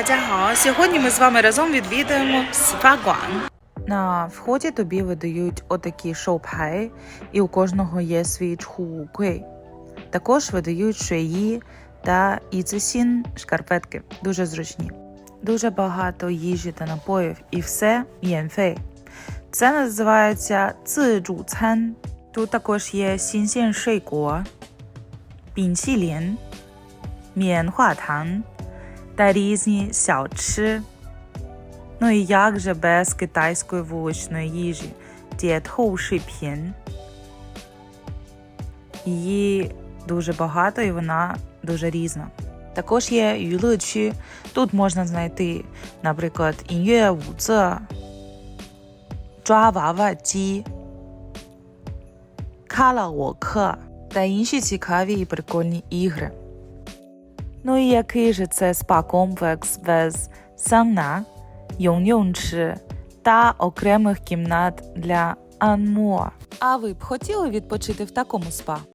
Дядяго. Сьогодні ми з вами разом відвідаємо Свагуан. На вході тобі видають отакі шоупхай, і у кожного є свій чхукей. Також видають шиї та іцесін шкарпетки. Дуже зручні. Дуже багато їжі та напоїв, і все м'єнфей. Це називається цзуцен. Тут також є сінсін шейко, бінсілін, м'єнхуатан, та різні сяочи. Ну і як же без китайської вуличної їжі? Шип'єн. Її дуже багато і вона дуже різна. Також є юличі. Тут можна знайти, наприклад, ін'юе вуце, джава ті, калаоке та інші цікаві і прикольні ігри. Ну і який же це спа-комплекс без сауна, йон-йончи та окремих кімнат для анмо. А ви б хотіли відпочити в такому спа?